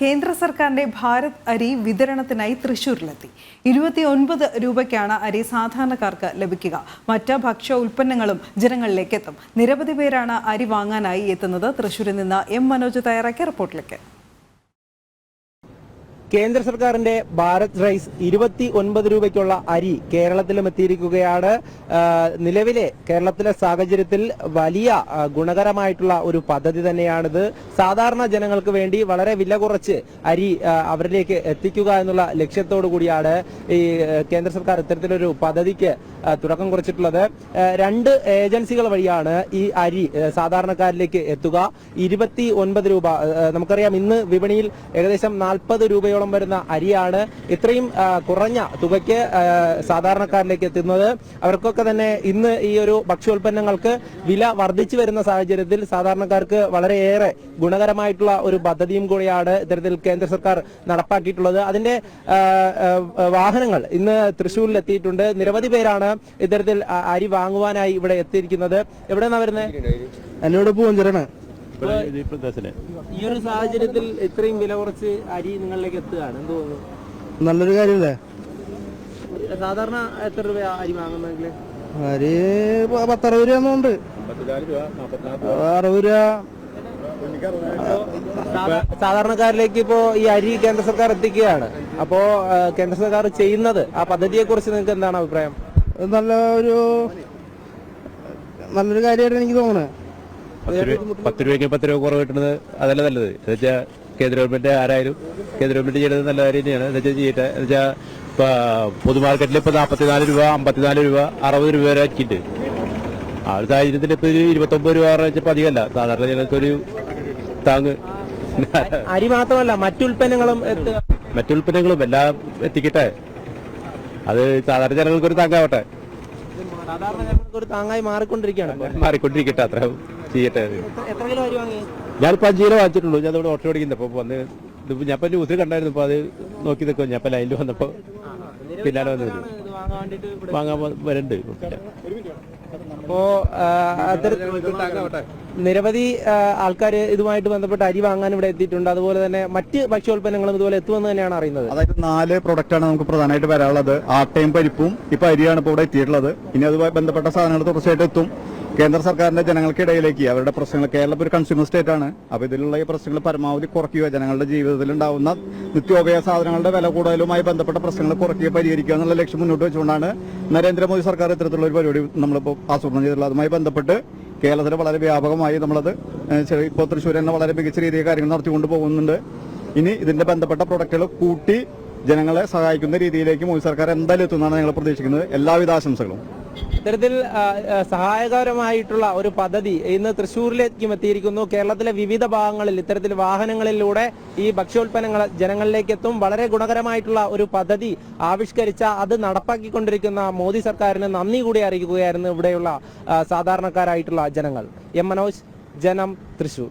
കേന്ദ്ര സർക്കാരിന്റെ ഭാരത് അരി വിതരണത്തിനായി തൃശൂരിലെത്തി. ഇരുപത്തി ഒൻപത് രൂപയ്ക്കാണ് അരി സാധാരണക്കാർക്ക് ലഭിക്കുക. മറ്റ് ഭക്ഷ്യ ഉൽപ്പന്നങ്ങളും ജനങ്ങളിലേക്ക് എത്തും. നിരവധി പേരാണ് അരി വാങ്ങാനായി എത്തുന്നത്. തൃശൂരിൽ നിന്ന് എം മനോജ് തയ്യാറാക്കിയ റിപ്പോർട്ടിലേക്ക്. കേന്ദ്ര സർക്കാരിന്റെ ഭാരത് റൈസ് ഇരുപത്തി ഒൻപത് രൂപയ്ക്കുള്ള അരി കേരളത്തിലും എത്തിയിരിക്കുകയാണ്. നിലവിലെ കേരളത്തിലെ സാഹചര്യത്തിൽ വലിയ ഗുണകരമായിട്ടുള്ള ഒരു പദ്ധതി തന്നെയാണിത്. സാധാരണ ജനങ്ങൾക്ക് വേണ്ടി വളരെ വില കുറച്ച് അരി അവരിലേക്ക് എത്തിക്കുക എന്നുള്ള ലക്ഷ്യത്തോടു കൂടിയാണ് ഈ കേന്ദ്ര സർക്കാർ ഇത്തരത്തിലൊരു പദ്ധതിക്ക് തുടക്കം കുറിച്ചിട്ടുള്ളത്. രണ്ട് ഏജൻസികൾ വഴിയാണ് ഈ അരി സാധാരണക്കാരിലേക്ക് എത്തുക. ഇരുപത്തി ഒൻപത് രൂപ നമുക്കറിയാം ഇന്ന് വിപണിയിൽ ഏകദേശം നാൽപ്പത് രൂപയോളം വരുന്ന അരിയാണ് ഇത്രയും കുറഞ്ഞ തുകയ്ക്ക് സാധാരണക്കാരിലേക്ക് എത്തുന്നത്. അവർക്കൊക്കെ തന്നെ ഇന്ന് ഈ ഒരു ഭക്ഷ്യോൽപ്പന്നങ്ങൾക്ക് വില വർദ്ധിച്ചു വരുന്ന സാഹചര്യത്തിൽ സാധാരണക്കാർക്ക് വളരെയേറെ ഗുണകരമായിട്ടുള്ള ഒരു പദ്ധതിയും കൂടിയാണ് ഇത്തരത്തിൽ കേന്ദ്ര സർക്കാർ നടപ്പാക്കിയിട്ടുള്ളത്. അതിന്റെ വാഹനങ്ങൾ ഇന്ന് തൃശ്ശൂരിൽ എത്തിയിട്ടുണ്ട് നിരവധി പേരാണ് ഇത്തരത്തിൽ അരി വാങ്ങുവാനായി ഇവിടെ എത്തിയിരിക്കുന്നത്. എവിടെ നിന്നാ വരുന്നത് എന്നോട് പൂഞ്ചറാണ് ഈ ഒരു സാഹചര്യത്തിൽ ഇത്രയും വില കുറച്ച് അരി നിങ്ങളിലേക്ക് എത്തുകയാണ്. എന്ത് തോന്നുന്നു? നല്ലൊരു കാര്യമല്ലേ സാധാരണ എത്ര രൂപ അരി വാങ്ങുന്നെങ്കിൽ അരി പത്തറുപത് രൂപ ഉണ്ട്. അറുപത് രൂപ. സാധാരണക്കാരിലേക്ക് ഇപ്പോ ഈ അരി കേന്ദ്ര സർക്കാർ എത്തിക്കുകയാണ്. അപ്പോ കേന്ദ്ര സർക്കാർ ചെയ്യുന്നത് ആ പദ്ധതിയെ കുറിച്ച് നിങ്ങൾക്ക് എന്താണ് അഭിപ്രായം? നല്ല ഒരു നല്ലൊരു കാര്യമായിട്ട് എനിക്ക് തോന്നുന്നത്. പത്ത് രൂപ പത്ത് രൂപയ്ക്ക് പത്ത് രൂപ കുറവ് കിട്ടുന്നത് അതല്ല നല്ലത്. എന്നുവെച്ചാൽ കേന്ദ്ര ഗവൺമെന്റ് ആരായാലും കേന്ദ്ര ഗവൺമെന്റ് ചെയ്യുന്നത് നല്ല കാര്യം തന്നെയാണ്. എന്നുവെച്ചാൽ ചെയ്യട്ടെ. എന്നുവെച്ചാൽ പൊതുമാർക്കറ്റിൽ ഇപ്പൊ നാൽപ്പത്തിനാല് രൂപ അമ്പത്തിനാല് രൂപ അറുപത് രൂപ വരെ ആക്കിയിട്ട് ആ ഒരു സാഹചര്യത്തിൽ ഇപ്പൊ ഒരു ഇരുപത്തൊമ്പത് രൂപ വെച്ചപ്പോൾ അധികമല്ല. സാധാരണ ജനങ്ങൾക്കൊരു താങ്ങ്. അരി മാത്രമല്ല മറ്റുൽപ്പന്നങ്ങളും മറ്റുൽപ്പന്നങ്ങളും എല്ലാം എത്തിക്കട്ടെ. അത് സാധാരണ ജനങ്ങൾക്കൊരു താങ്ങാവട്ടെ. സാധാരണ ജനങ്ങൾക്ക് ഒരു താങ്ങായി മാറിക്കൊണ്ടിരിക്കുകയാണ്. മാറിക്കൊണ്ടിരിക്കട്ടെ അത്ര ചെയ്യട്ടെ എത്ര- എത്ര കിലോ അരി വാങ്ങി? ഞാനിപ്പോ അഞ്ച് കിലോ വാങ്ങിച്ചിട്ടുള്ളൂ. ഞാൻ ഇവിടെ ഓട്ടോ ഓടിക്കുന്നത് വന്ന് ഇതിപ്പോ ഞാൻ ഇപ്പൊ ന്യൂസിൽ കണ്ടായിരുന്നു. അപ്പോൾ അത് നോക്കി നിൽക്കും ഞാൻ ഇപ്പൊ ലൈനിൽ വന്നപ്പോൾ പിന്നാലെ വന്നത്. ഇത് വാങ്ങാൻ വരണ്ട്. അപ്പോ നിരവധി ആൾക്കാർ ഇതുമായിട്ട് ബന്ധപ്പെട്ട് അരി വാങ്ങാൻ ഇവിടെ എത്തിയിട്ടുണ്ട്. അതുപോലെ തന്നെ മറ്റ് ഭക്ഷ്യോൽപ്പന്നങ്ങളും ഇതുപോലെ എത്തുമെന്ന് തന്നെയാണ് അറിയുന്നത്. അതായത് നാല് പ്രൊഡക്റ്റ് ആണ് നമുക്ക് പ്രധാനമായിട്ട് വരാനുള്ളത്. ആട്ടയും പരിപ്പും ഇപ്പൊ അരിയാണ് ഇപ്പോൾ ഇവിടെ എത്തിയിട്ടുള്ളത്. ഇനി അതുമായി ബന്ധപ്പെട്ട സാധനങ്ങൾ തുടർച്ചയായിട്ട് എത്തും. കേന്ദ്ര സർക്കാരിന്റെ ജനങ്ങൾക്കിടയിലേക്ക് അവരുടെ പ്രശ്നങ്ങൾ കേരളം ഒരു കൺസ്യൂമർ സ്റ്റേറ്റ് ആണ്. അപ്പൊ ഇതിലുള്ള ഈ പ്രശ്നങ്ങൾ പരമാവധി കുറയ്ക്കുക ജനങ്ങളുടെ ജീവിതത്തിൽ ഉണ്ടാവുന്ന നിത്യോപയോഗ സാധനങ്ങളുടെ വില കൂടുതലുമായി ബന്ധപ്പെട്ട പ്രശ്നങ്ങൾ കുറയ്ക്കുക പരിഹരിക്കുക എന്നുള്ള ലക്ഷ്യം മുന്നോട്ട് വെച്ചുകൊണ്ടാണ് നരേന്ദ്രമോദി സർക്കാർ ഇത്തരത്തിലുള്ള ഒരു പരിപാടി നമ്മളിപ്പോൾ ആസൂത്രണം ചെയ്തിട്ടുള്ളത്. അതുമായി ബന്ധപ്പെട്ട് കേരളത്തിൽ വളരെ വ്യാപകമായി നമ്മളത് ഇപ്പോൾ തൃശ്ശൂർ തന്നെ വളരെ മികച്ച രീതിയിൽ കാര്യങ്ങൾ നടത്തിക്കൊണ്ട് പോകുന്നുണ്ട്. ഇനി ഇതിന്റെ ബന്ധപ്പെട്ട പ്രൊഡക്റ്റുകൾ കൂട്ടി ജനങ്ങളെ സഹായിക്കുന്ന രീതിയിലേക്ക് മോദി സർക്കാർ എന്തായാലും എത്തുന്നതാണ് ഞങ്ങൾ പ്രതീക്ഷിക്കുന്നത്. എല്ലാവിധ ആശംസകളും. ഇത്തരത്തിൽ സഹായകരമായിട്ടുള്ള ഒരു പദ്ധതി ഇന്ന് തൃശ്ശൂരിലേക്കും എത്തിയിരിക്കുന്നു. കേരളത്തിലെ വിവിധ ഭാഗങ്ങളിൽ ഇത്തരത്തിൽ വാഹനങ്ങളിലൂടെ ഈ ഭക്ഷ്യോൽപ്പന്നങ്ങൾ ജനങ്ങളിലേക്ക് എത്തും വളരെ ഗുണകരമായിട്ടുള്ള ഒരു പദ്ധതി ആവിഷ്കരിച്ച അത് നടപ്പാക്കിക്കൊണ്ടിരിക്കുന്ന മോദി സർക്കാരിന് നന്ദി കൂടി അറിയിക്കുകയായിരുന്നു ഇവിടെയുള്ള സാധാരണക്കാരായിട്ടുള്ള ജനങ്ങൾ. എം മനോജ് ജനം തൃശൂർ